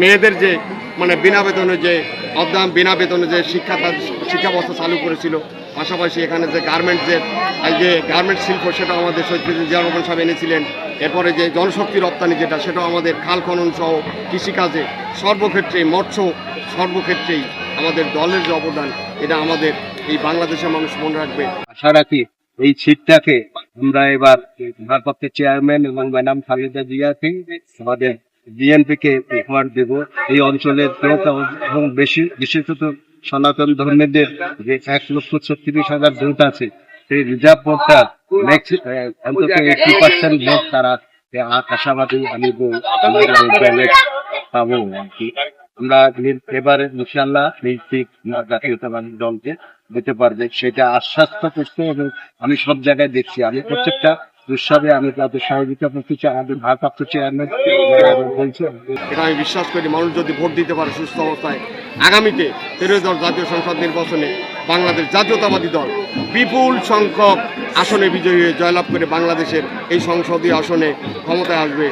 মেয়েদের যে মানে বিনা বেতনে যে, অবদান, বিনা বেতনে যে শিক্ষা শিক্ষা ব্যবস্থা চালু করেছিল, পাশাপাশি এখানে যে গার্মেন্টসের যে গার্মেন্টস শিল্প সেটাও আমাদের রহমান সাহেব এনেছিলেন, এরপরে যে জনশক্তি রপ্তানি যেটা, সেটাও আমাদের খাল খনন সহ কৃষিকাজে সর্বক্ষেত্রে মৎস্য সর্বক্ষেত্রেই আমাদের দলের যে অবদান, এটা আমাদের এই বাংলাদেশের মানুষ মনে রাখবে। আশা রাখি এই সিটটাকে আমরা এবার ভারপ্রাপ্ত চেয়ারম্যান এবং ম্যাডাম খালেদা জিয়াকে আমাদের বিএনপি কে উপহার দেব। এই অঞ্চলের এবং বেশি বিশেষত সনাতন ধর্মীদের যে এক লক্ষ ছত্রিশ হাজার ভোট আছে সেই রিজার্ভ ভোটটা নেক্সট অন্তত এইটি পার্সেন্ট ভোট তারা আশাবাদী আমি পাবো আর কি। আমরা এবারে ইনশাল্লাহ নিশ্চিত জাতীয়তাবাদী দলকে দিতে পারবে। সেটা আশ্বাস তো করছে এবং আমি সব জায়গায় দেখছি। আমি প্রত্যেকটা উৎসবে আমি তাদের সহযোগিতা করতে চাই আমাদের ভারপ্রাপ্ত চেয়ারম্যান বলছে এটা আমি বিশ্বাস করি মানুষ যদি ভোট দিতে পারে সুস্থ অবস্থায় আগামীতে তেরোই দল জাতীয় সংসদ নির্বাচনে বাংলাদেশ জাতীয়তাবাদী দল বিপুল সংখ্যক আসনে বিজয়ী হয়ে জয়লাভ করে বাংলাদেশের এই সংসদীয় আসনে ক্ষমতায় আসবে।